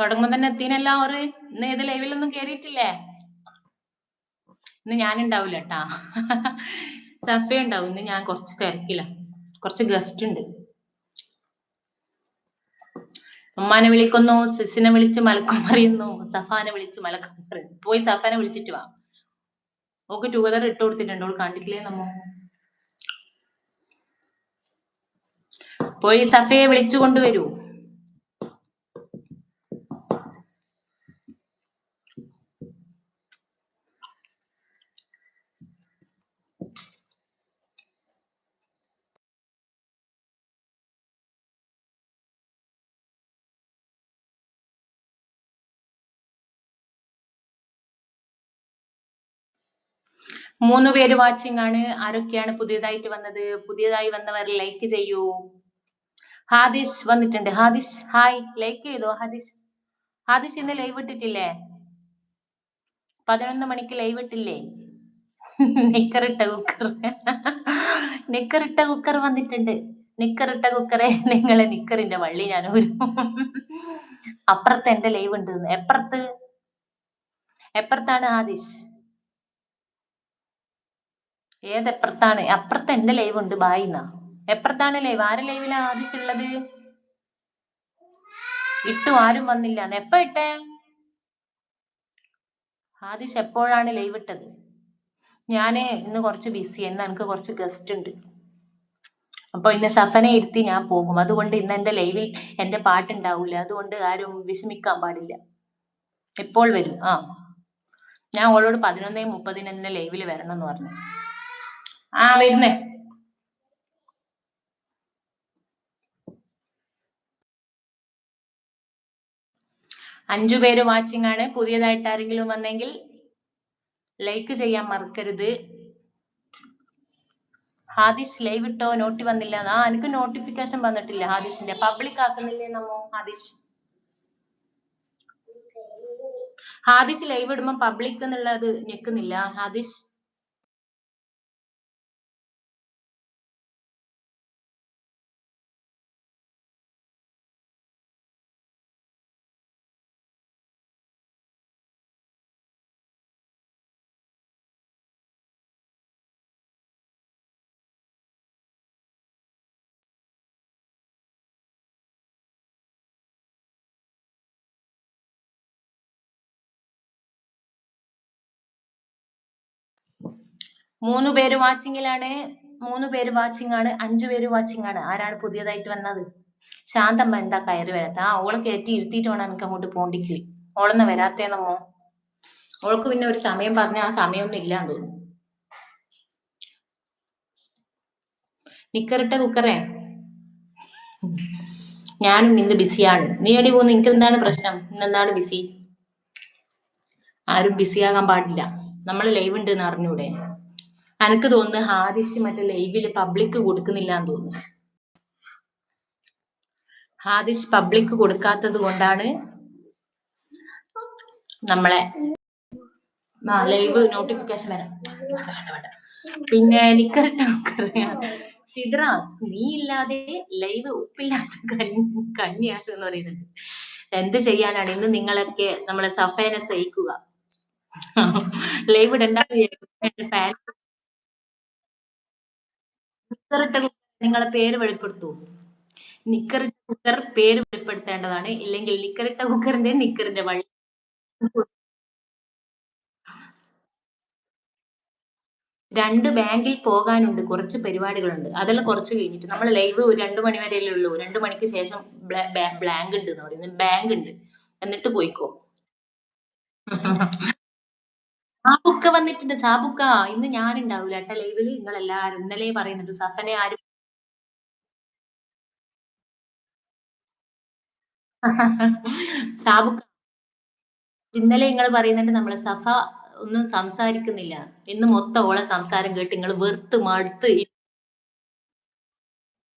തുടങ്ങുമ്പോ തന്നെ എത്തിനല്ല ഓറ് ഇന്ന് ഏത് ലൈവിലൊന്നും കേറിയിട്ടില്ലേ? ഇന്ന് ഞാൻ ഉണ്ടാവില്ല കേട്ടാ സഫ ഉണ്ടാവും. ഇന്ന് ഞാൻ കുറച്ച് തിരക്കില്ല കുറച്ച് ഗസ്റ്റ് ഉണ്ട്. ഉമ്മാനെ വിളിക്കുന്നു സിസിനെ വിളിച്ച് മലക്കം പറയുന്നു സഫാനെ വിളിച്ച് മലക്കം പറയുന്നു. പോയി സഫാനെ വിളിച്ചിട്ട് വാ. ഓക്ക് ടുഗദർ ഇട്ട് കൊടുത്തിട്ടുണ്ട്. ഓൾ കണ്ടിട്ടില്ലേ നമ്മ? പോയി സഫയെ വിളിച്ചു കൊണ്ടുവരൂ. മൂന്ന് പേര് വാച്ചിങ് ആണ്. ആരൊക്കെയാണ് പുതിയതായിട്ട് വന്നത്? പുതിയതായി വന്നവർ ലൈക്ക് ചെയ്യൂ. ഹാദിഷ് വന്നിട്ടുണ്ട്. ഹാദിഷ് ഹായ് ലൈക്ക് ചെയ്തോ ഹാദിഷ്? ഹാദിഷ് ഇന്ന് ലൈവ് ഇട്ടിട്ടില്ലേ? പതിനൊന്ന് മണിക്ക് ലൈവ് ഇട്ടില്ലേ? നിക്കറിട്ട കുക്കർ നിക്കറിട്ട കുക്കർ വന്നിട്ടുണ്ട്. നിക്കറിട്ട കുക്കറെ നിങ്ങളെ നിക്കറിന്റെ വള്ളി ഞാൻ ഒരു അപ്പുറത്ത് എന്റെ ലൈവ് ഉണ്ട് എപ്പുറത്ത്? എപ്പുറത്താണ് ഹാദിഷ്? ഏതെപ്പുറത്താണ് അപ്പുറത്ത് എന്റെ ലൈവ് ഉണ്ട് ബായിന്നാ എപ്പുറത്താണ് ലൈവ് ആരെ ലൈവിലാ ആദിച്ചുള്ളത് ഇട്ടു ആരും വന്നില്ല. എപ്പ ഇട്ടേ? ആദിശ് എപ്പോഴാണ് ലൈവ് ഇട്ടത്? ഞാൻ ഇന്ന് കുറച്ച് ബിസി എന്ന് എനിക്ക് കുറച്ച് ഗസ്റ്റ് ഉണ്ട്. അപ്പൊ ഇന്ന് സഫനെ ഇരുത്തി ഞാൻ പോകും. അതുകൊണ്ട് ഇന്ന് എന്റെ ലൈവിൽ എന്റെ പാട്ടുണ്ടാവില്ല അതുകൊണ്ട് ആരും വിഷമിക്കാൻ പാടില്ല. എപ്പോൾ വരും? ആ. ഞാൻ ഓളോട് പതിനൊന്നേ മുപ്പതിന് തന്നെ ലൈവിൽ വരണം എന്ന് പറഞ്ഞു. ആ വരുന്നേ. അഞ്ചു പേര് വാച്ചിങ് ആണ്. പുതിയതായിട്ട് ആരെങ്കിലും വന്നെങ്കിൽ ലൈക്ക് ചെയ്യാൻ മറക്കരുത്. ഹാദിഷ് ലൈവ് ഇട്ടോ? നോട്ടി വന്നില്ല. ആ എനിക്ക് നോട്ടിഫിക്കേഷൻ വന്നിട്ടില്ല ഹാദിഷിന്റെ. പബ്ലിക് ആക്കുന്നില്ലേ നമ്മോ ഹാദിഷ്? ഹാദിഷ് ലൈവ് ഇടുമ്പോ പബ്ലിക് എന്നുള്ളത് ഞെക്കുന്നില്ല. ഹാദിഷ് മൂന്ന് പേര് വാച്ചിങ്ങിലാണ് മൂന്ന് പേര് വാച്ചിങ് ആണ്. അഞ്ചു പേര് വാച്ചിങ് ആണ്. ആരാണ് പുതിയതായിട്ട് വന്നത്? ശാന്തമ്മ എന്താ കയറി വരാത്ത? ആ ഓളെ കയറ്റി ഇരുത്തിയിട്ട് വേണം എനിക്ക് അങ്ങോട്ട് പോണ്ടിക്കിളി ഓളൊന്ന് വരാത്തേന്നമ്മോ ഓൾക്ക് പിന്നെ ഒരു സമയം പറഞ്ഞ ആ സമയമൊന്നും ഇല്ലാന്ന് തോന്നുന്നു. നിക്കറിട്ട കുക്കറേ? ഞാനും ഇന്ന് ബിസിയാണ്. നീ എടി പോകുന്നു നിനക്ക് എന്താണ് പ്രശ്നം? ഇന്ന് എന്താണ് ബിസി? ആരും ബിസിയാകാൻ പാടില്ല. നമ്മൾ ലൈവ് ഉണ്ട് എന്ന് അറിഞ്ഞൂടെ? എനിക്ക് തോന്നുന്നു ഹാദിഷ് മറ്റേ ലൈവിൽ പബ്ലിക് കൊടുക്കുന്നില്ല എന്ന് തോന്നുന്നു. ഹാദിഷ് പബ്ലിക് കൊടുക്കാത്തത് കൊണ്ടാണ് നമ്മളെ ലൈവ് നോട്ടിഫിക്കേഷൻ വരാം. പിന്നെ എനിക്ക് സിദ്രാസ് നീ ഇല്ലാതെ ലൈവ് ഉപ്പില്ലാത്ത കഞ്ഞിയാണ് എന്ന് പറയുന്നുണ്ട്. എന്ത് ചെയ്യാനാണ് ഇന്ന് നിങ്ങളൊക്കെ നമ്മളെ സഫേനെ സഹിക്കുക? ലൈവ് ഇടണ്ടാ ഫാൻ നിക്കറിട്ട നിങ്ങളെ പേര് വെളിപ്പെടുത്തൂ. നിക്കറിട്ട കുക്കർ പേര് വെളിപ്പെടുത്തേണ്ടതാണ്. ഇല്ലെങ്കിൽ നിക്കറിട്ട കുക്കറിന്റെ നിക്കറിന്റെ വഴി. രണ്ട് ബാങ്കിൽ പോകാനുണ്ട്. കുറച്ച് പരിപാടികളുണ്ട്. അതെല്ലാം കുറച്ച് കഴിഞ്ഞിട്ട് നമ്മൾ ലൈവ് രണ്ടു മണി വരെയല്ലേ ഉള്ളൂ. രണ്ടു മണിക്ക് ശേഷം ബ്ലാങ്ക് ഉണ്ട് എന്ന് പറയുന്നത്. ബാങ്ക് ഉണ്ട് എന്നിട്ട് പോയിക്കോ. സാബുക്ക വന്നിട്ടുണ്ട്. സാബുക്ക ഇന്ന് ഞാൻ കേട്ടോ ലൈവിൽ നിങ്ങൾ എല്ലാരും ഇന്നലെ പറയുന്നുണ്ട്. സഫനെ ആരും സാബുക്ക ഇന്നലെ നിങ്ങൾ പറയുന്നുണ്ട് നമ്മളെ സഫ ഒന്നും സംസാരിക്കുന്നില്ല. ഇന്ന് മൊത്തം ഓളെ സംസാരം കേട്ട് നിങ്ങൾ വെറുത്ത് മടുത്ത്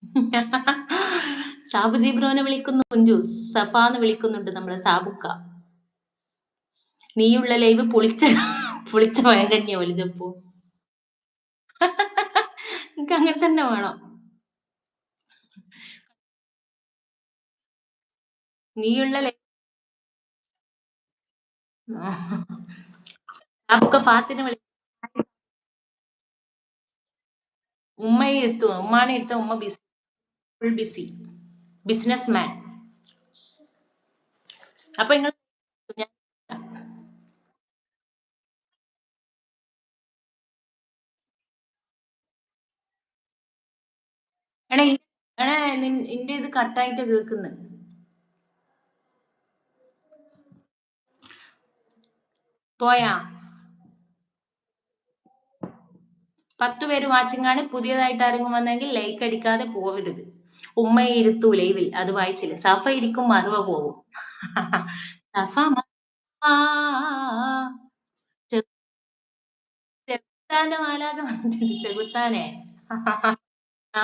സാബു ജീബ്രോനെ വിളിക്കുന്നു കുഞ്ചു. സഫ എന്ന് വിളിക്കുന്നുണ്ട് നമ്മളെ സാബുക്ക. നീയുള്ള ലൈവ് പൊളിച്ച പൊളിച്ച തന്നെയാ വിളിച്ചപ്പോ എനിക്ക് അങ്ങനെ തന്നെ വേണം? നീയുള്ള നമുക്ക് ഉമ്മയെ എടുത്തു. ഉമ്മാനെ എടുത്ത ഉമ്മ busy full busy business man അപ്പൊ നിങ്ങൾ എടാ ഇത് കട്ടായിട്ട് കേൾക്കുന്നു. പോയാ. പത്ത് പേര് വാച്ചിങ് ആണ്. പുതിയതായിട്ട് ആരെങ്കിലും വന്നെങ്കിൽ ലൈക്ക് അടിക്കാതെ പോവരുത്. ഉമ്മയെ ഇരുത്തു ലൈവിൽ അത് വായിച്ചില്ല? സഫ ഇരിക്കും മറുവ പോവും. സഫ മ- ചെ- ചെകുത്താന്റെ വന്നിട്ടുണ്ട് ചെകുത്താനെ. ആ.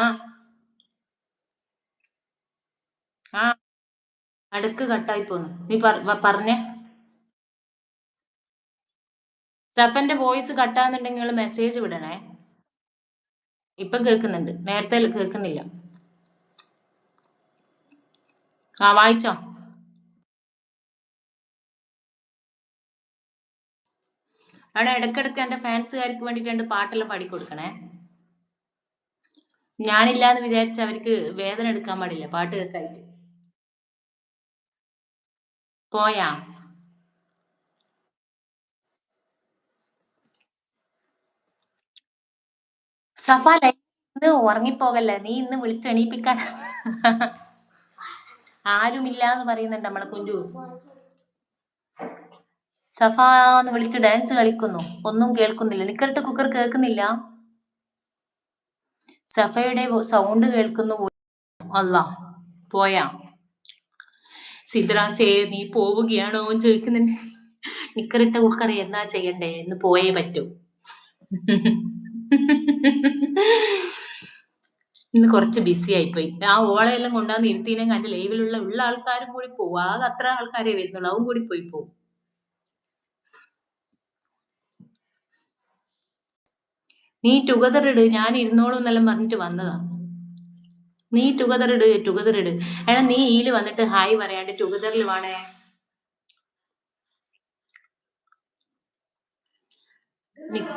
ആ. അടുക്ക് കട്ടായി പോന്നു. നീ പറ- പറഞ്ഞേ. സ്റ്റഫന്റെ വോയിസ് കട്ടാന്നുണ്ടെങ്കിൽ മെസ്സേജ് വിടണേ. ഇപ്പൊ കേൾക്കുന്നുണ്ട്. നേരത്തെ കേൾക്കുന്നില്ല. ആ വായിച്ചോ. അവിടെ ഇടക്കിടക്ക് എന്റെ ഫാൻസുകാർക്ക് വേണ്ടിട്ട് രണ്ട് പാട്ടെല്ലാം പാടിക്കൊടുക്കണേ. ഞാനില്ലാന്ന് വിചാരിച്ച അവർക്ക് വേദന എടുക്കാൻ പാടില്ല. പാട്ട് കേൾക്കായിട്ട്. പോയാ? സഫ ഇന്ന് ഉറങ്ങിപ്പോകല്ല? നീ ഇന്ന് വിളിച്ചെണീപ്പിക്കാൻ ആരുമില്ല എന്ന് പറയുന്നുണ്ട് നമ്മളെ കുഞ്ചൂസ് സഫ എന്ന് വിളിച്ച് ഡാൻസ് കളിക്കുന്നു. ഒന്നും കേൾക്കുന്നില്ല. നിക്കറിട്ട് കുക്കർ കേൾക്കുന്നില്ല? സഫയുടെ സൗണ്ട് കേൾക്കുന്നു അല്ല പോയാ? സിദ്രാസേ നീ പോവുകയാണോ എന്ന് ചോദിക്കുന്നുണ്ട്. നിക്കറിട്ട കുക്കറി എന്നാ ചെയ്യണ്ടേ? എന്ന് പോയേ പറ്റൂ. ഇന്ന് കുറച്ച് ബിസി ആയിപ്പോയി. ആ ഓളയെല്ലാം കൊണ്ടാന്ന് ഇരുത്തിനെ കണ്ട് ലൈവിലുള്ള ഉള്ള ആൾക്കാരും കൂടി പോവും. ആകെ അത്ര ആൾക്കാരെ വരുന്നുള്ളൂ. അവൻ കൂടി പോയി പോവും. നീ ടുഗദർ ഇട്. ഞാൻ ഇരുന്നോളൂ എന്നെല്ലാം പറഞ്ഞിട്ട് വന്നതാ. നീ ടുഗദർ ഇട് ടുഗദർ ഇട്. എടാ നീ ഈൽ വന്നിട്ട് ഹായ് പറയാണ്ട് ടുഗദറിൽ വേണേ. നി-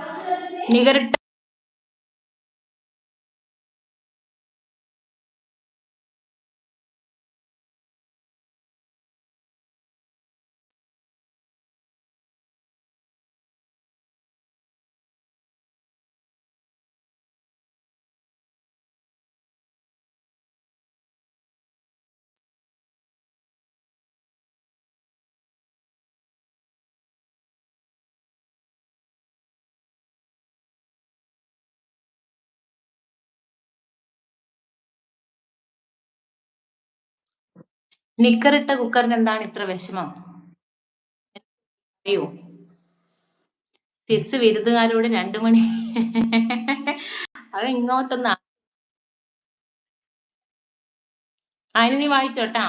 നിക്കറിട്ട കുക്കറിന് എന്താണ് ഇത്ര വിഷമം? അറിയോ? സിസ് വിരുന്നുകാരോട് രണ്ടു മണി. അത് ഇങ്ങോട്ടൊന്ന് അതിന് നീ വായിച്ചോട്ടാ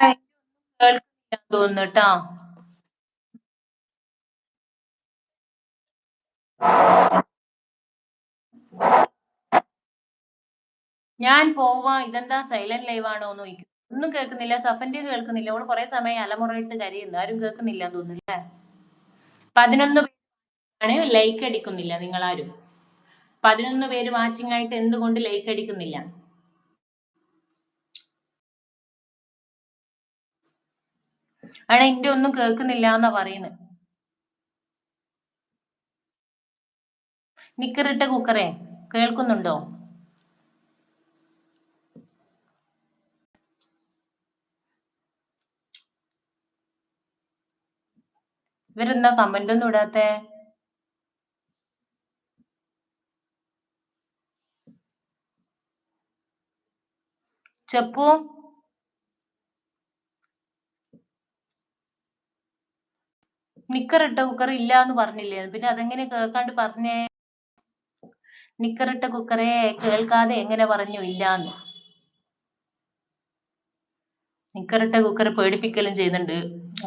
കേൾക്കുന്നില്ല തോന്നുന്നു കേട്ടോ ഞാൻ പോവാ. ഇതെന്താ സൈലന്റ് ലൈവ് ആണോ എന്ന് ചോദിക്കും. ഒന്നും കേൾക്കുന്നില്ല. സഫന്റെ കേൾക്കുന്നില്ല. അവൾ കുറെ സമയം അലമുറയിട്ട് കരയുന്നു. ആരും കേൾക്കുന്നില്ല എന്ന് തോന്നുന്നില്ലേ പതിനൊന്ന് ആണ് ലൈക്ക് അടിക്കുന്നില്ല നിങ്ങളാരും. പതിനൊന്ന് പേര് വാച്ചിങ് ആയിട്ട് എന്തുകൊണ്ട് ലൈക്ക് അടിക്കുന്നില്ല? ആണ് എന്റെ ഒന്നും കേൾക്കുന്നില്ല എന്നാ പറയുന്നത് നിക്കറിട്ട കുക്കറേ കേൾക്കുന്നുണ്ടോ? ഇവരെന്താ കമന്റ് ഒന്നും ഇടാത്ത? ചെപ്പു? നിക്കറിട്ട കുക്കർ ഇല്ല എന്ന് പറഞ്ഞില്ലേ? പിന്നെ അതെങ്ങനെ കേൾക്കാണ്ട് പറഞ്ഞേ? നിക്കറിട്ട കുക്കറെ കേൾക്കാതെ എങ്ങനെ പറഞ്ഞു ഇല്ലാന്ന്? നിക്കറിട്ട കുക്കർ പേടിപ്പിക്കലും ചെയ്യുന്നുണ്ട്.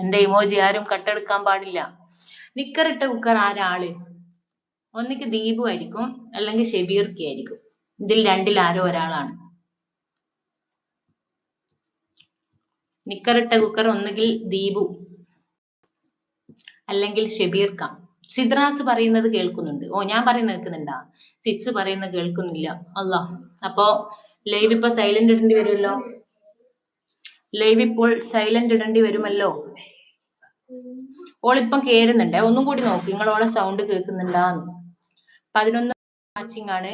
എന്റെ ഇമോജി ആരും കട്ടെടുക്കാൻ പാടില്ല. നിക്കറിട്ട കുക്കർ ആരാൾ? ഒന്നിക്ക് ദീപു ആയിരിക്കും അല്ലെങ്കിൽ ഷെബീർക്കി ആയിരിക്കും. ഇതിൽ രണ്ടിൽ ആരോ ഒരാളാണ്. നിക്കറിട്ട കുക്കർ ഒന്നുകിൽ ദീപു. അല്ലെങ്കിൽ ഷെബീർ ഖാൻ. സിദ്രാസ് പറയുന്നത് കേൾക്കുന്നുണ്ട്. ഓ ഞാൻ പറയുന്നത് കേൾക്കുന്നുണ്ടാ? സിറ്റ്സ് പറയുന്നത് കേൾക്കുന്നില്ല. അല്ല അപ്പോ ലൈവ് ഇപ്പൊ സൈലന്റ് ഇടേണ്ടി വരുമല്ലോ? ലൈവ് ഇപ്പോൾ സൈലന്റ് ഇടേണ്ടി വരുമല്ലോ? ഓളിപ്പം കേറുന്നുണ്ട്. ഒന്നും കൂടി നോക്കി. നിങ്ങൾ ഓളെ സൗണ്ട് കേൾക്കുന്നുണ്ടാന്ന്. പതിനൊന്ന് വാച്ചിങ് ആണ്.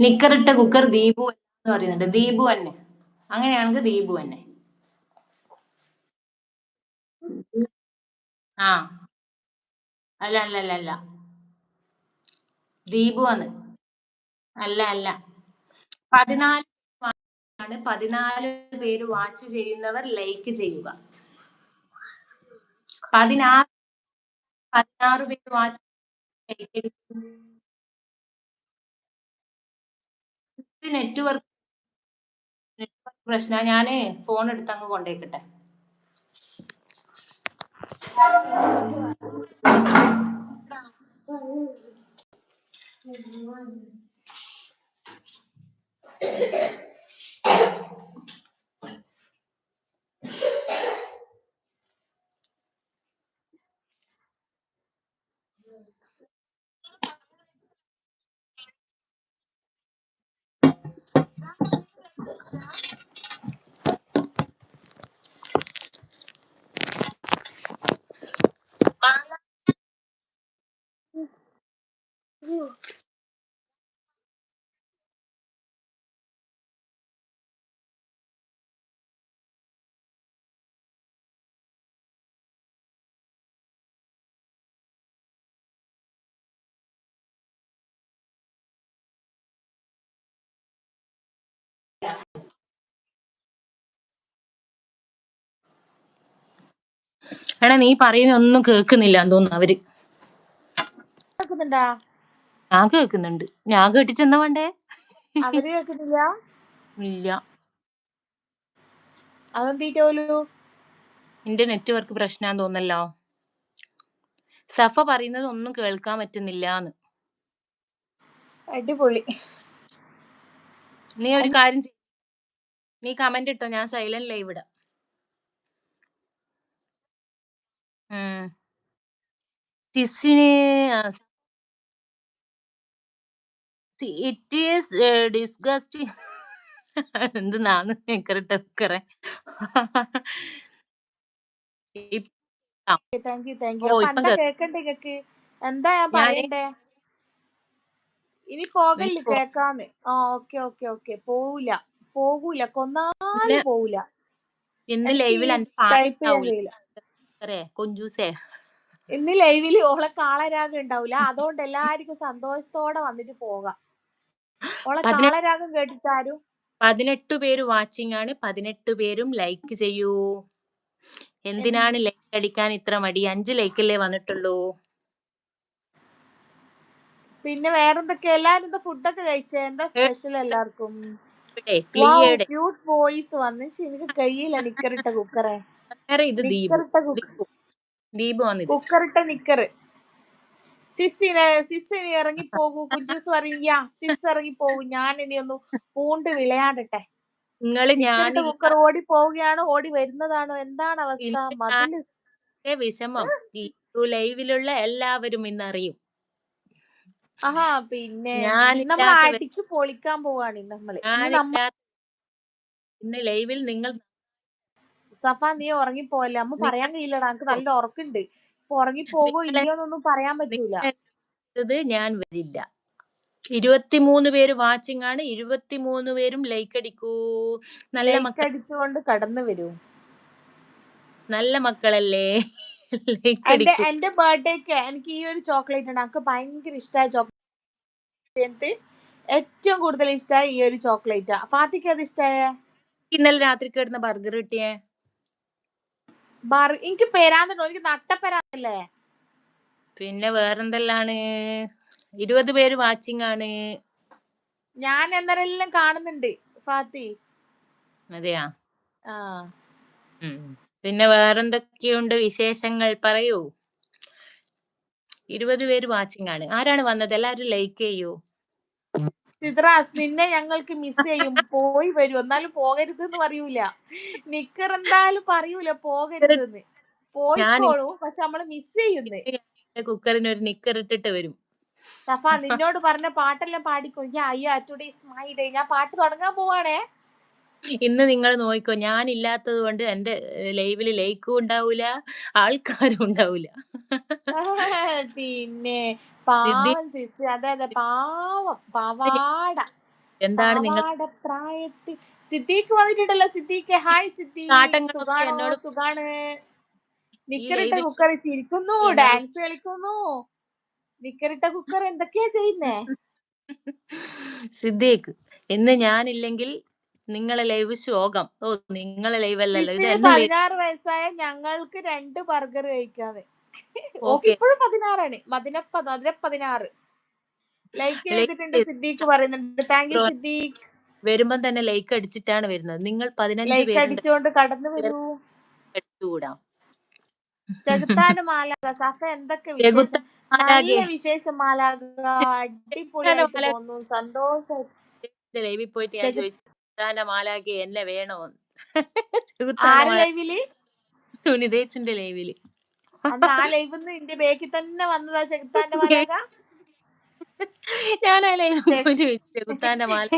നിക്കറിട്ട കുക്കർ ദീപു എന്ന് പറയുന്നുണ്ട്. ദീപു തന്നെ അങ്ങനെയാണെങ്കിൽ ദീപു തന്നെ ആ. അല്ല അല്ല അല്ല അല്ല. ദീപു ആണ്. അല്ല അല്ല. പതിനാല് ആണ് പതിനാല് പേര് വാച്ച് ചെയ്യുന്നവർ ലൈക്ക് ചെയ്യുക. പതിനാറ് പതിനാറ് പേര് വാച്ച് നെറ്റ്വർക്ക് നെറ്റ്വർക്ക് പ്രശ്ന. ഞാൻ ഫോൺ എടുത്ത് അങ്ങ് കൊണ്ടേക്കട്ടെ. എടാ നീ പറയുന്ന ഒന്നും കേൾക്കുന്നില്ല തോന്നുന്നു അവർ. കേൾക്കുന്നുണ്ടാ? ഞാൻ കേൾക്കുന്നുണ്ട്. ഞാൻ കേട്ടിട്ട് എന്താ വേണ്ടേ? അവർ കേൾക്കുന്നില്ല? ഇല്ല. അതെന്തീറ്റോലു എന്റെ നെറ്റ്വർക്ക് പ്രശ്നാന്ന് തോന്നല്ലോ സഫ പറയുന്നത് ഒന്നും കേൾക്കാൻ പറ്റുന്നില്ല അടിപൊളി. നീ ഒരു കാര്യം ചെയ്യ് നീ കമന്റ് ഇട്ടോ ഞാൻ സൈലന്റ് ലൈവ് ഇടാം ഉം. സിസിന് ഇറ്റ് ഈസ് ഡിസ്ഗസ്റ്റിംഗ് എന്ത് നാന്ന് നിക്കറിട്ട് നിക്കറേ താങ്ക് യു താങ്ക് യു ഓ അപ്പൊ ഇപ്പം കേക്കണ്ടേ കേക്ക്? എന്താ ഞാൻ പറയണ്ടേ? ഇനി പോകല്ലേ കേക്കാന്ന് ആ ഓക്കെ ഓക്കെ ഓക്കെ. പോവൂല. പോകൂല. കൊന്നാലും പോവില്ല പോവൂല. ഇന്ന് ലൈവിൽ ടൈപ്പ് കൊഞ്ചൂസേ. ഇന്ന് ലൈവിൽ ഓളെ കാളരാഗം ഉണ്ടാവില്ല അതുകൊണ്ട് എല്ലാവർക്കും സന്തോഷത്തോടെ വന്നിട്ട് പോകാം. ഓളെ പതിനെട്ട് കാളരാഗം കേട്ടിട്ടാരും 18 പേര് വാച്ചിങ് ആണ്. 18 പേരും ലൈക്ക് ചെയ്യൂ. എന്തിനാണ് ലൈക്ക് അടിക്കാൻ ഇത്ര മടി? അഞ്ച് ലൈക്കല്ലേ വന്നിട്ടുള്ളൂ. പിന്നെ വേറെന്തൊക്കെ എല്ലാരും എന്താ ഫുഡൊക്കെ കഴിച്ചേ? എന്താ സ്പെഷ്യൽ എല്ലാവർക്കും? ക്യൂട്ട് ബോയ്സ് വന്നു എനിക്ക് കയ്യില നിക്കറിട്ട കുക്കറെ. കുക്കറിട്ട നിക്കറ്. സിസിന് സിസ്സിന് ഇറങ്ങിപ്പോകൂ. കുഞ്ചൂസ് പറയ സിസ് ഇറങ്ങിപ്പോകൂ. ഞാൻ ഇനി ഒന്ന് പൂണ്ട് വിളയാടട്ടെ. നിങ്ങൾ ഞാൻ കുക്കർ ഓടി പോവുകയാണോ ഓടി വരുന്നതാണോ എന്താണ് അവസ്ഥ? വിഷമം ലൈവിലുള്ള എല്ലാവരും ഇന്നറിയും. ആഹാ പിന്നെ നമ്മൾ അടിച്ചു പൊളിക്കാൻ പോവാണ് നമ്മൾ. ഇന്ന് ലൈവിൽ നിങ്ങൾ സഫ നീ ഉറങ്ങിപ്പോയല്ലേ അമ്മ പറയാൻ കഴിയില്ലടാ എനിക്ക് നല്ല ഉറക്കുണ്ട് ഇപ്പൊ ഉറങ്ങിപ്പോകോ ഇല്ലയോന്നൊന്നും പറയാൻ പറ്റൂല ഞാൻ വരില്ല. 23 പേര് വാച്ചിങ് ആണ്. 23 പേരും ലൈക്ക് അടിക്കൂ. നല്ല മക്കൾ അടിച്ചുകൊണ്ട് കടന്നു വരൂ നല്ല മക്കളല്ലേ എന്റെ ബർത്ത്ഡേക്ക് എനിക്ക് ഈ ഒരു ചോക്ലേറ്റ് ആണ് എനിക്ക് ഭയങ്കര ഇഷ്ടമായ ചോക്ലേറ്റ് ഏറ്റവും കൂടുതൽ ഇഷ്ടമായ ഈ ഒരു ചോക്ലേറ്റ്. ഫാത്തിക്ക് അത് ഇഷ്ടമായ ഇന്നലെ രാത്രി കിടന്ന ബർഗർ കിട്ടിയ. എനിക്ക് പെരാന്നുണ്ടോ എനിക്ക് നട്ടപ്പെരാന്തല്ലേ പിന്നെ വേറെന്തെല്ലാണ്? ഇരുപത് പേര് വാച്ചിങ് ആണ്. ഞാൻ എന്നരെല്ലാം കാണുന്നുണ്ട്. ഫാത്തി. അതെയാ? ആ. പിന്നെ വേറെന്തൊക്കെയുണ്ട് വിശേഷങ്ങൾ? പറയൂ. ഇരുപത് പേര് വാച്ചിങ് ആണ്. ആരാണ് വന്നത്? എല്ലാരും ലൈക്ക് ചെയ്യൂ. സിദ്രാസ് നിന്നെ ഞങ്ങൾക്ക് മിസ് ചെയ്യും. പോയി വരും. എന്നാലും പോകരുത് എന്ന് പറയൂല. നിക്കർ എന്തായാലും പറയൂല പോകരുതെന്ന്. പോയിക്കോളൂ. പക്ഷെ നമ്മൾ മിസ് ചെയ്യുന്നേ. കുക്കറിന് ഒരു നിക്കർ ഇട്ടിട്ട് വരും. സഫ നിന്നോട് പറഞ്ഞ പാട്ടെല്ലാം പാടിക്കോ? Yeah today is my day ഞാൻ പാട്ട് തുടങ്ങാൻ പോവാണേ. ഇന്ന് നിങ്ങൾ നോക്കിക്കോ ഞാൻ ഇല്ലാത്തത് കൊണ്ട് എന്റെ ലൈവിൽ ലൈക്കും ഉണ്ടാവൂല ആൾക്കാരും ഉണ്ടാവൂല. പിന്നെ പാവം സിസ് അതെ അതെ പാവം പാവാട എന്താണ് നിങ്ങൾ പ്രായത്തിൽ സിദ്ദീഖ് വന്നിട്ടുണ്ടല്ലോ സിദ്ദീഖ്. ഹായ് സിദ്ദീഖ് എന്നോട് സുഖാണ്. നിക്കറിട്ട കുക്കർ ചിരിക്കുന്നു ഡാൻസ് കളിക്കുന്നു. നിക്കറിട്ട കുക്കർ എന്തൊക്കെയാ ചെയ്യുന്നേ? സിദ്ദീഖ് ഇന്ന് ഞാനില്ലെങ്കിൽ നിങ്ങളെ ലൈവ് ശോകം. ഓ നിങ്ങളെ ലൈവ് അല്ലല്ലോ ഇത് പതിനാറ് വയസ്സായ ഞങ്ങൾക്ക് രണ്ട് ബർഗർ കഴിക്കാതെ. Okay okay. ഇപ്പോഴും പതിനാറാണ്. മതിന മതിന പതിനാറ് ലൈക്ക് ചെയ്തിട്ടുണ്ട് സിദ്ദീഖ് പറയുന്നുണ്ട്. Thank you Siddique. വരുമ്പം തന്നെ ലൈക്ക് അടിച്ചിട്ടാണ് വരുന്നത്. നിങ്ങൾ പതിനഞ്ച് ലൈക്ക് പേരുണ്ട്. അടിച്ചുകൊണ്ട് കടന്നു വരൂ. അടിച്ചുകൂടാ ചെകുത്താന് മാലാക സഫ എന്തൊക്കെ വിശേഷം. നല്ല വിശേഷം മാലാക അടിപൊളിയായിട്ട് മാലാഖ. സന്തോഷം. ലൈവിൽ പോയിട്ട് ഞാൻ ചെകു- ചോദിച്ചു. ചെകുത്താന്റെ മാലാക്കി എന്നെ വേണോ? ആര് ലൈവിൽ? സുനിതേച്ചിന്റെ ലൈവിൽ. ആ ലൈവിന്ന് എന്റെ ബേക്കിൽ തന്നെ വന്നതാ ചെകുത്താന്റെ മാലാക ഞാൻ ആ ലൈവ് ചെകുത്താന്റെ മാല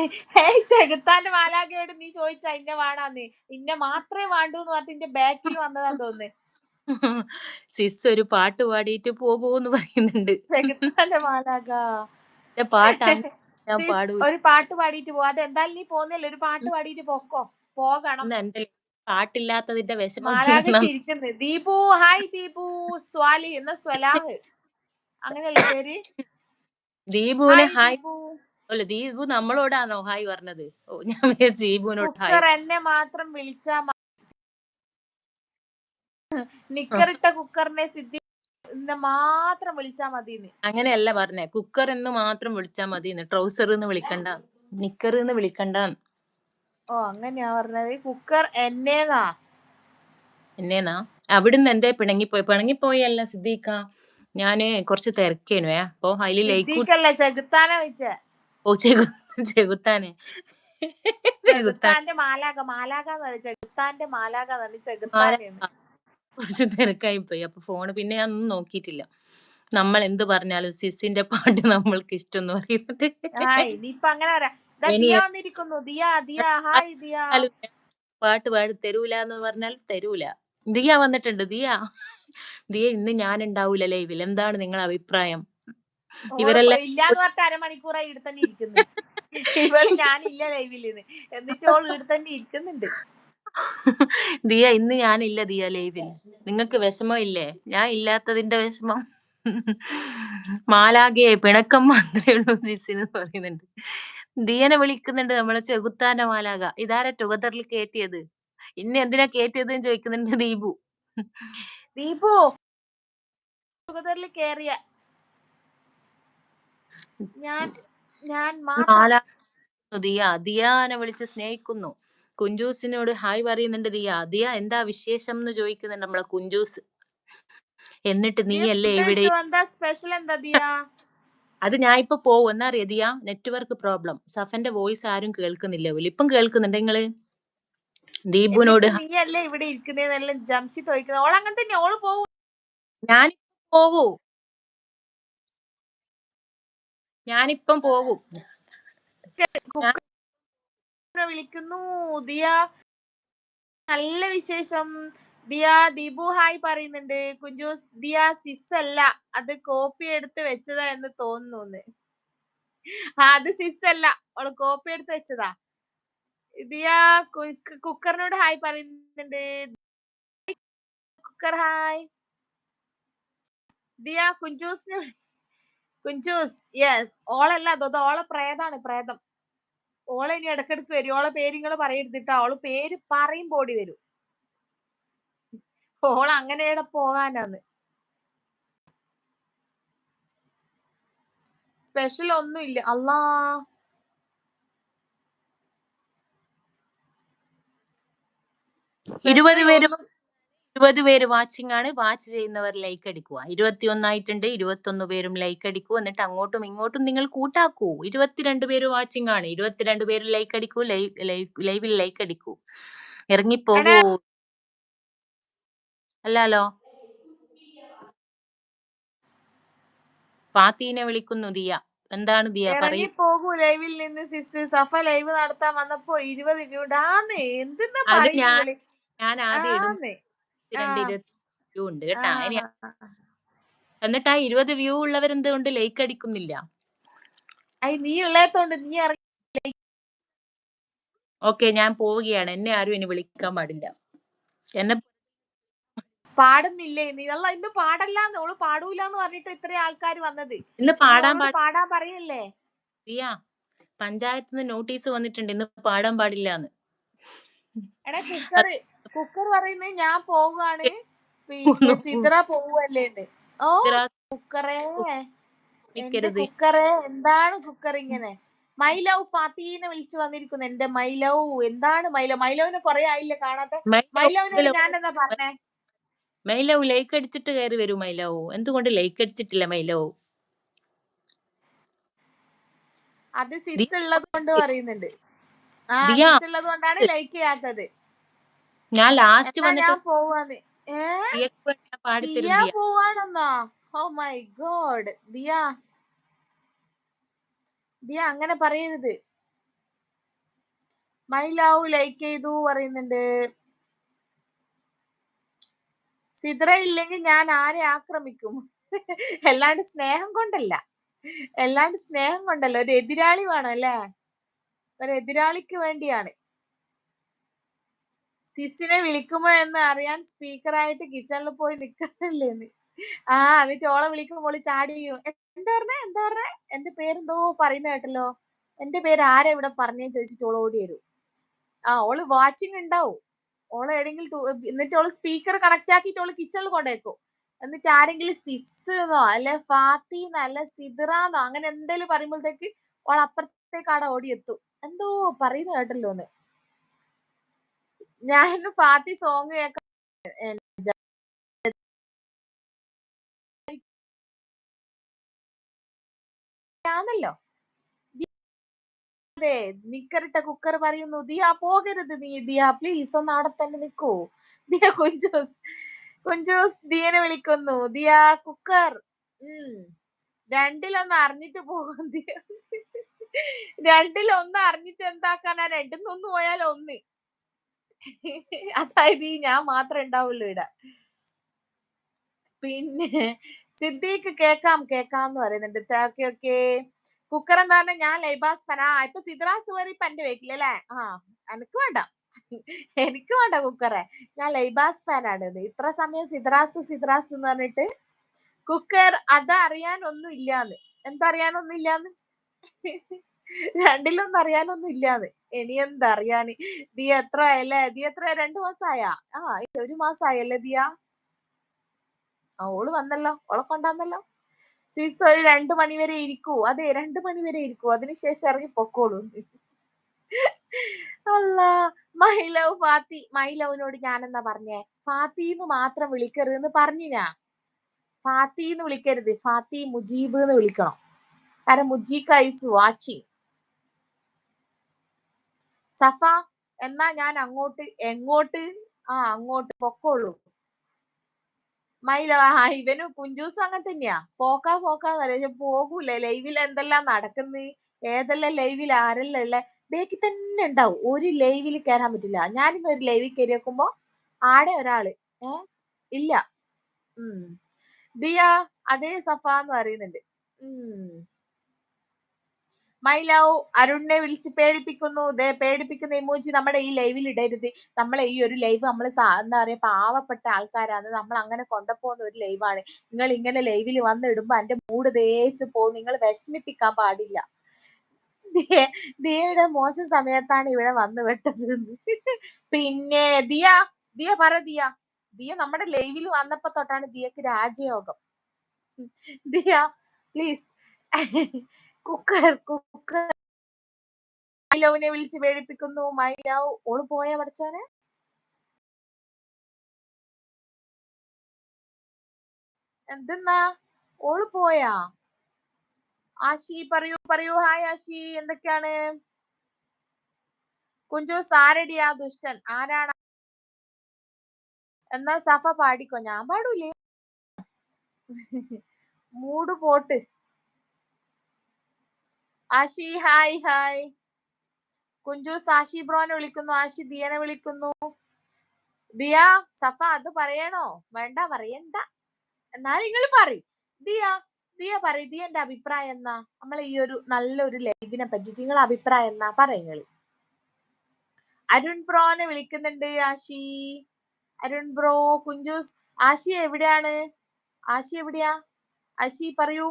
ചെകുത്താന്റെ മാലാഖയോട് നീ ചോദിച്ചാ ഇന്ന വേണാന്ന് ഇന്നെ മാത്രമേ വേണ്ടൂ എന്ന് പറഞ്ഞിട്ട് എന്റെ ബാക്കിൽ വന്നതാ തോന്നുന്നു. സിസ് ഒരു പാട്ട് പാടിയിട്ട് പോകൂന്ന് പറയുന്നുണ്ട്. ചെകുത്താന്റെ മാലാഖ. പാട്ടാണ്. ഞാൻ പാടും. ഒരു പാട്ട് പാടിയിട്ട് പോ അത് എന്തായാലും നീ പോന്നില്ല? ഒരു പാട്ട് പാടിയിട്ട് പോക്കോ? പോകണം. എന്റെ പാട്ടില്ലാത്തതിന്റെ വിഷമം ദീപു. ഹായ് ദീപു. സ്വാലി. എന്ന സ്വലാഹ് അങ്ങനെയല്ലേ പേര്? ദീപുവിനെ ഹായ് അല്ല ദീപു നമ്മളോടാണോ ഹായ് പറഞ്ഞത്? ഓ ഞാൻ ദീപുവിനോട് ഹായ് എന്നെ മാത്രം വിളിച്ചാ നിക്കറിട്ട കുക്കറിനെ സിദ്ധി മാത്രം വിളിച്ചാ മതി അങ്ങനെയല്ല പറഞ്ഞേ. കുക്കർ എന്ന് മാത്രം വിളിച്ചാ മതി ട്രൗസർ എന്ന് വിളിക്കണ്ട. നിക്കർ എന്ന് വിളിക്കണ്ട. ഓ അങ്ങനെയാ പറഞ്ഞത്. കുക്കർ എന്നേന്നാ? എന്നേന്നാ? അവിടുന്ന് എന്തേ പിണങ്ങിപ്പോയി? പിണങ്ങിപ്പോയല്ല സിദ്ദീഖ. ഞാൻ കുറച്ച് തിരക്കേനു അപ്പൊ അതിൽ ലൈക്ക് സിദ്ദീഖല്ലേ ചെകുത്താനെ വെച്ചേ ഓ ചെകു ചെകുത്താനെ. ചെകുത്താൻ. ചെകുത്താന്റെ മാലാക മാലാക എന്ന് പറയും. ചെകുത്താന്റെ മാലാക എന്ന്. പറയും കുറച്ച് തിരക്കായി പോയി. അപ്പൊ ഫോണ് പിന്നെ ഞാൻ ഒന്നും നോക്കിയിട്ടില്ല. നമ്മൾ എന്ത് പറഞ്ഞാലും സിസിന്റെ പാട്ട് നമ്മൾക്ക് ഇഷ്ടം എന്ന് പറയുന്നത്. ഹായ് ഇനിയിപ്പൊ അങ്ങനെ പറയാം. ദാ ഇനി ദിയ വന്നിരിക്കുന്നു. ദിയ ദിയ ഹായ് ദിയ. പാട്ട് പാടി തരൂല എന്ന് പറഞ്ഞാൽ തരൂല. ദിയ വന്നിട്ടുണ്ട് ദിയ. ദിയ ഇന്ന് ഞാൻ ഉണ്ടാവൂല ലൈവിൽ. എന്താണ് നിങ്ങളുടെ അഭിപ്രായം? ഇവരെല്ലാം ഇല്ലാന്ന് പറഞ്ഞിട്ട് അരമണിക്കൂറായി ഇവിടെ തന്നെ ഇരിക്കുന്നു. ഇവൾ ഞാനില്ല ലൈവിൽ എന്നിട്ട് ഓൾ ഇവിടെ തന്നെ ഇരിക്കുന്നുണ്ട്. ദിയ ഇന്ന് ഞാനില്ല ദിയ ലൈവിൽ. നിങ്ങൾക്ക് വിഷമം ഇല്ലേ? ഞാൻ ഇല്ലാത്തതിന്റെ വിഷമം. മാലാകെ പിണക്കം മാത്രമേ ഉള്ളൂ ജിസിന് പറയുന്നുണ്ട്. ദിയനെ വിളിക്കുന്നുണ്ട് നമ്മളെ ചെകുത്താന മാലാക. ഇതാരാ ടുഗദറിൽ കയറ്റിയത് ഇന്നെ എന്തിനാ കയറ്റിയത് എന്ന് ചോദിക്കുന്നുണ്ട് ദീപു. ദീപു! ടുഗദറിൽ കയറിയ ഞാൻ ഞാൻ മാലാ ദിയ ദിയാനെ വിളിച്ച് സ്നേഹിക്കുന്നു. കുഞ്ചൂസിനോട് ഹായ് പറയുന്നുണ്ട് ദിയ. ദിയ എന്താ വിശേഷം? എന്ന് ചോദിക്കുന്നുണ്ട് നമ്മളെ കുഞ്ചൂസ്. എന്നിട്ട് നീ നീയല്ലേ ഇവിടെ? സ്പെഷ്യൽ എന്താ ദിയ അത് ഞാൻ ഇപ്പൊ പോവും. എന്നാ അറിയോ ദിയ നെറ്റ്വർക്ക് പ്രോബ്ലം. സഫന്റെ വോയിസ് ആരും കേൾക്കുന്നില്ല. പോലും ഇപ്പം കേൾക്കുന്നുണ്ട് നിങ്ങൾ? ദീപുനോട് നീയല്ലേ ഇവിടെ ഇരിക്കുന്നതെന്നെല്ലാം ജംഷി തോയ്ക്കുന്നത് ഓൾ അങ്ങനെ തന്നെ ഓൾ പോവും? ഞാൻ പോകൂ ഞാനിപ്പം പോകും വിളിക്കുന്നു ദിയ നല്ല വിശേഷം. ദിയ ദീപു ഹായ് പറയുന്നുണ്ട്. കുഞ്ചു ദിയ സിസ് അല്ല അത് കോപ്പി എടുത്ത് വെച്ചതാ എന്ന് തോന്നുന്നു അത് സിസ് അല്ല അവൾ കോപ്പി എടുത്ത് വെച്ചതാ. ദിയ കുക്ക്- കുക്കറിനോട് ഹായ് പറയുന്നുണ്ട്. Cooker hi. ദിയ കുഞ്ചൂസിന് കുഞ്ചൂസ് യെസ് ഓളല്ല അതോ ഓളെ പ്രേതാണ് പ്രേതം. ഓളെ ഇനി ഇടക്കിടക്ക് വരും. ഓളെ പേര് നിങ്ങൾ പറയരുതിട്ടാ. ഓൾ പേര് പറയും ഓടി വരും. ഓൾ അങ്ങനെയുടെ പോകാനാന്ന്. സ്പെഷ്യൽ ഒന്നും ഇല്ല. അല്ലാ. ഇരുപത് പേര് ഇരുപത് പേര് വാച്ചിങ് ആണ്. വാച്ച് ചെയ്യുന്നവർ ലൈക്ക് അടിക്കുക. ഇരുപത്തി ഒന്നായിട്ടുണ്ട് ഇരുപത്തി ഒന്ന് പേരും ലൈക്ക് അടിക്കൂ. എന്നിട്ട് അങ്ങോട്ടും ഇങ്ങോട്ടും നിങ്ങൾ കൂട്ടാക്കൂ. ഇരുപത്തിരണ്ട് പേര് വാച്ചിങ് ആണ്. ഇരുപത്തിരണ്ട് പേര് ലൈക്ക് അടിക്കൂ. ലൈവിൽ ലൈക്ക് അടിക്കൂ. ഇറങ്ങിപ്പോകൂ. അല്ലാലോ? പാത്തീനെ വിളിക്കുന്നു ദിയ. എന്താണ് ദിയ പറയൂ? പോകൂ ലൈവിൽ നിന്ന് സിസ് സഫ ലൈവ് നടത്താൻ വന്നപ്പോ ഇരുപത് വ്യൂ ഞാൻ-? ആദ്യം. രണ്ട് ആ. ഇരുപത്തി വ്യൂ ഉണ്ട് കേട്ടാ. ഇനി. എന്നിട്ട് ആ ഇരുപത് വ്യൂ ഉള്ളവർ എന്തുകൊണ്ട് ലൈക്ക് അടിക്കുന്നില്ല? അയ് നീ ഉള്ളേത്തോണ്ട് നീ ഇറങ്ങി ഓക്കെ ഞാൻ പോവുകയാണ്. എന്നെ ആരും ഇനി വിളിക്കാൻ പാടില്ല. എന്നെ പാടുന്നില്ലേ നീ? അല്ല ഇന്ന് പാടല്ലാന്ന്. ഓൾ പാടൂലെന്ന് പറഞ്ഞിട്ട് ഇത്രയും ആൾക്കാർ വന്നത്. ഇന്ന് പാടാൻ ഓളോട് പാടാൻ പറയല്ലേ? പാടില്ല പഞ്ചായത്ത് നിന്ന് നോട്ടീസ് വന്നിട്ടുണ്ട്. ഇന്ന് പാടാൻ പാടില്ലാന്ന്. എടാ കുക്കർ കുക്കർ പറയുന്നത് ഞാൻ പോവുകയാണ്. പിന്നെ സിദ്ര ഉണ്ട്. ഓ കുക്കറേ. കുക്കറേ? എന്താണ് കുക്കർ ഇങ്ങനെ? മൈലവ് ഫാത്തീനെ വിളിച്ചു വന്നിരിക്കുന്നു. എന്റെ മൈലവ് എന്താണ് മൈലവ് മൈലവിനെ കൊറേ ആയില്ല കാണാത്ത? മൈലവിനോട് ഞാൻ എന്താ പറഞ്ഞേ? മൈലവ് ലൈക്ക് അടിച്ചിട്ട് കയറി വരൂ മൈലവ് എന്തുകൊണ്ട് ലൈക്ക് അടിച്ചിട്ടില്ല മൈലവ് അത് സിസ് ഉള്ളത് കൊണ്ട് പറയുന്നുണ്ട്. ആ. സിസ് ഉള്ളത് കൊണ്ടാണ് ലൈക്ക് ചെയ്യാത്തത് ഞാൻ ലാസ്റ്റ് എന്നാ വന്നിട്ട് ഞാൻ ഏ? ദിയക്ക് വേണ്ടി ഞാൻ പാടിത്തരും ദിയ ദിയ. പോവാണെന്നോ? Oh my God Diya. Diya അങ്ങനെ പറയരുത്. മൈ ലവ് ലൈക്ക് ചെയ്തു പറയുന്നുണ്ട്. സിദ്ര ഇല്ലെങ്കിൽ ഞാൻ ആരെ ആക്രമിക്കും? എല്ലാണ്ട് സ്നേഹം കൊണ്ടല്ല. എല്ലാണ്ട് സ്നേഹം കൊണ്ടല്ല. ഒരു എതിരാളി വേണം അല്ലേ? ഒരു എതിരാളിക്ക് വേണ്ടിയാണ്. സിസിനെ വിളിക്കുമോ എന്ന് അറിയാൻ സ്പീക്കറായിട്ട് കിച്ചണിൽ പോയി നിൽക്കണല്ലേന്ന് ആ എന്നിട്ട് ഓളെ വിളിക്കുമ്പോൾ ചാടി. എന്താ പറഞ്ഞേ? എന്താ പറഞ്ഞേ? എന്റെ പേരെന്തോ പറയുന്ന കേട്ടല്ലോ. എന്റെ പേര് ആരാ ഇവിടെ പറഞ്ഞേ ചോദിച്ചിട്ട് ഓൾ ഓടി വരും. ആ ഓൾ വാച്ചിങ് ഉണ്ടാവും. ഓളെ എവിടെയെങ്കിലും എന്നിട്ട് ഓൾ സ്പീക്കർ കണക്ട് ആക്കിയിട്ട് ഓൾ കിച്ചണിൽ കൊണ്ടേക്കും. എന്നിട്ട് ആരെങ്കിലും സിസ് എന്നോ അല്ലെ ഫാത്തിന്നോ അല്ലെ സിദ്റാന്നോ അങ്ങനെ എന്തെങ്കിലും പറയുമ്പോഴത്തേക്ക് ഓൾ അപ്പുറത്തേക്ക് അവിടെ ഓടിയെത്തും എന്തോ പറയുന്ന കേട്ടല്ലോന്ന് ഞാൻ ഫാത്തി സോങ് കേൾക്കാൻ അതെ നിക്കറിട്ട കുക്കർ പറയുന്നു ദിയ പോകരുത് നീ ദിയ പ്ലീസ് ഒന്ന് അവിടെ തന്നെ നിക്കൂ. ദിയ കുഞ്ചൂസ് കുഞ്ചൂസ് ദിയനെ വിളിക്കുന്നു. ദിയ കുക്കർ ഉം രണ്ടിലൊന്ന് അറിഞ്ഞിട്ട് പോകും ദിയ. രണ്ടിലൊന്ന് അറിഞ്ഞിട്ട് എന്താക്കാനാ രണ്ടിന്നൊന്ന് പോയാൽ ഒന്ന്. അതായത് ഈ ഞാൻ മാത്രം ഉണ്ടാവുള്ളൂ ഇവിടെ. പിന്നെ സിദ്ദീഖ് കേക്കാം കേക്കാം എന്ന് പറയുന്നുണ്ട് ഓക്കെ ഓക്കെ. കുക്കർ എന്ന് പറഞ്ഞാൽ ഞാൻ ലൈബാസ് ഫനാ ഇപ്പൊ സിദ്രാസ് വരെ ഇപ്പൊ എന്റെ വെക്കില്ലല്ലേ ആ എനിക്ക് വേണ്ട. എനിക്ക് വേണ്ട കുക്കറെ. ഞാൻ ലൈബാസ് ഫാനാണ് ഇത്ര സമയം സിദ്രാസ് സിദ്രാസ് എന്ന് പറഞ്ഞിട്ട് കുക്കർ അത് അറിയാനൊന്നും ഇല്ലാന്ന്. എന്തറിയാനൊന്നും ഇല്ലാന്ന്? രണ്ടിലൊന്നും അറിയാനൊന്നും ഇല്ലാതെ ഇനി എന്തറിയാന്. ദിയ എത്ര ആയല്ലേ? ദിയ എത്ര രണ്ടു മാസായാ? ആ ഒരു മാസായല്ലേ ദിയ? ആ ഓൾ വന്നല്ലോ. ഓളെ കൊണ്ടാന്നല്ലോ സിസ് ഒരു 2 മണി വരെ ഇരിക്കൂ. അതെ 2 മണി വരെ ഇരിക്കൂ. അതിനുശേഷം ഇറങ്ങി പൊക്കോളൂ. അല്ല മൈ ലവ് ഫാത്തി. മൈ ലവിനോട് ഞാനെന്നാ പറഞ്ഞേ? ഫാത്തി എന്ന് മാത്രം വിളിക്കരുത് എന്ന് പറഞ്ഞിനാ. ഫാത്തീന്ന് വിളിക്കരുത്. ഫാത്തി മുജീബ് എന്ന് വിളിക്കണം. കാരണം മുജീബ് ഐസ് വാച്ചിങ്. സഫ എന്നാ ഞാൻ അങ്ങോട്ട് എങ്ങോട്ട്? ആ അങ്ങോട്ട് പൊക്കോളൂ. മൈല ആ ഇവന് കുഞ്ചൂസും അങ്ങനെ തന്നെയാ. പോക്കാ പോക്കാന്ന് പറയാ പോകൂല. ലൈവിൽ എന്തെല്ലാം നടക്കുന്നു ഏതെല്ലാം ലൈവിൽ ആരെല്ലാം ഉള്ള ബേക്കി തന്നെ ഉണ്ടാവും. ഒരു ലൈവിൽ കയറാൻ പറ്റില്ല. ഞാനിന്ന് ഒരു ലൈവിൽ കയറി വെക്കുമ്പോ ആടെ ഒരാൾ. ഏ ഇല്ല. ഉം. ദിയ അതേ സഫ എന്ന് പറയുന്നുണ്ട്. ഉം. മൈ ലവ് അരുണിനെ വിളിച്ച് പേടിപ്പിക്കുന്നു. ദേ പേടിപ്പിക്കുന്ന ഇമോജി നമ്മുടെ ഈ ലൈവിൽ ഇടരുത്. നമ്മളെ ഈ ഒരു ലൈവ് നമ്മൾ എന്താ പറയുക പാവപ്പെട്ട ആൾക്കാരാണ്. നമ്മൾ അങ്ങനെ കൊണ്ടുപോകുന്ന ഒരു ലൈവാണ്. നിങ്ങൾ ഇങ്ങനെ ലൈവിൽ വന്ന് ഇടുമ്പോൾ എന്റെ മൂഡ് തേച്ച് പോകും നിങ്ങൾ വിഷമിപ്പിക്കാൻ പാടില്ല. ദിയ ദിയയുടെ മോശം സമയത്താണ് ഇവിടെ വന്ന് പെട്ടത്. പിന്നെ ദിയ ദിയ പറ ദിയ. ദിയ നമ്മുടെ ലൈവിൽ വന്നപ്പോ തൊട്ടാണ് ദിയക്ക് രാജയോഗം. Diya please cooker cooker my ലവിനെ വിളിച്ച് പേടിപ്പിക്കുന്നു. മൈ ലവ് ഓൾ പോയ പഠിച്ചോനെ എന്തെന്നാ? ഓൾ പോയാ? ആശി പറയൂ പറയൂ. ഹായ് ആശി എന്തൊക്കെയാണ്? കുഞ്ചു സാരടിയാ ദുഷ്ടൻ? ആരാണ്? എന്നാ സഫ പാടിക്കോ. ഞാൻ പാടൂലേ. മൂട് pot. Ashi hi hi. Kunjus Ashi ബ്രോനെ വിളിക്കുന്നു. ആശി ദിയനെ വിളിക്കുന്നു. ദിയ സഫ അത് പറയണോ? വേണ്ട പറയണ്ട. എന്നാ നിങ്ങൾ പറയും ദിയ ദിയ പറയ്. ദിയന്റെ അഭിപ്രായം എന്നാ? നമ്മൾ ഈ ഒരു നല്ലൊരു ലൈവിനെ പറ്റിട്ട് നിങ്ങളെ അഭിപ്രായം എന്നാ? പറയുങ്ങൾ. അരുൺ ബ്രോനെ വിളിക്കുന്നുണ്ട് ആശി. അരുൺ ബ്രോ കുഞ്ചൂസ് ആശി എവിടെയാണ്? ആശി എവിടെയാ? ആശി പറയൂ.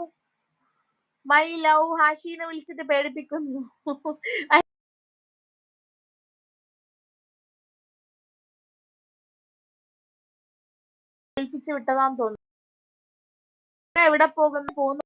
മൈ ലവ് ഹാഷിനെ വിളിച്ചിട്ട് പേടിപ്പിക്കുന്നു. ഏൽപ്പിച്ചു വിട്ടതാന്ന് തോന്നുന്നു. എവിടെ പോകുന്നു? പോന്നു